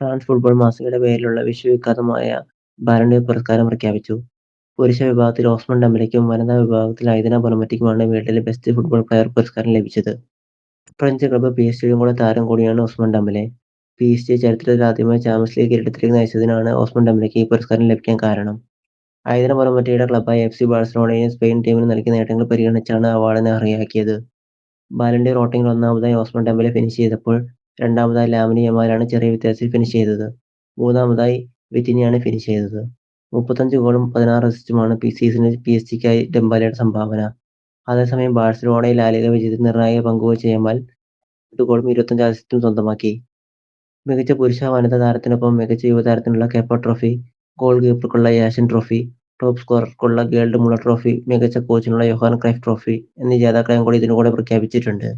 France football മാസികയുടെ പേരിലുള്ള വിശ്വവിഖ്യാതമായ Ballon പുരസ്കാരം പ്രഖ്യാപിച്ചു. പുരുഷ വിഭാഗത്തിൽ ഓസ്മൻ ഡെംബലയ്ക്കും വനിതാ വിഭാഗത്തിൽ ഐദന ബൊനമറ്റിക്കുമാണ് വേൾഡിലെ ബെസ്റ്റ് ഫുട്ബോൾ പ്ലെയർ പുരസ്കാരം ലഭിച്ചത്. ഫ്രഞ്ച് ക്ലബ് കൂടെ താരം കൂടിയാണ് ഓസ്മൻ ഡെംബലെ. പിഎസ്ജിയെ ചരിത്രത്തിലാദ്യമായി ചാമ്പ്യൻസ് ലീഗ് കിരീടത്തിലേക്ക് നയിച്ചതിനാണ് ഓസ്മൻ ഡെംബലയ്ക്ക് ഈ പുരസ്കാരം ലഭിക്കാൻ കാരണം. ഐദന ബൊനമറ്റയുടെ ക്ലബായ എഫ്. സി ബാഴ്സലോണയും സ്പെയിൻ ടീമിന് നൽകിയ നേട്ടങ്ങൾ പരിഗണിച്ചാണ് അവാർഡിന് അർഹയാക്കിയത്. ബാലൺ ഡോർ വോട്ടിംഗിൽ ഒന്നാമതായി ഓസ്മൻ ഡെംബലെ ഫിനിഷ് ചെയ്തപ്പോൾ രണ്ടാമതായി ലാമിനിയമാരാണ് ചെറിയ വ്യത്യാസത്തിൽ ഫിനിഷ് ചെയ്തത്. മൂന്നാമതായി വിറ്റിനിയാണ് ഫിനിഷ് ചെയ്തത്. മുപ്പത്തഞ്ച് ഗോളും പതിനാറ് അസിസ്റ്റുമാണ് സീസണിൽ പിഎസ്ജിക്കായി ഡെംബലയുടെ സംഭാവന. അതേസമയം ബാഴ്സലോണയിൽ ലാലിക വിജയത്തിൽ നിർണായക പങ്കുവച്ച യമാൽ എട്ട് ഗോളും ഇരുപത്തഞ്ച് അസിസ്റ്റും സ്വന്തമാക്കി. മികച്ച പുരുഷ, വനിതാ താരത്തിനൊപ്പം മികച്ച യുവതാരത്തിനുള്ള കേപ്പ ട്രോഫി, ഗോൾ കീപ്പർക്കുള്ള യാഷൻ ട്രോഫി, ടോപ്പ് സ്കോറർക്കുള്ള ഗേൾഡ് മുള ട്രോഫി, മികച്ച കോച്ചിനുള്ള യോഹാൻ ക്രൈഫ് ട്രോഫി എന്നീ ജേതാക്കളെയും കൂടി ഇതിനു കൂടെ പ്രഖ്യാപിച്ചിട്ടുണ്ട്.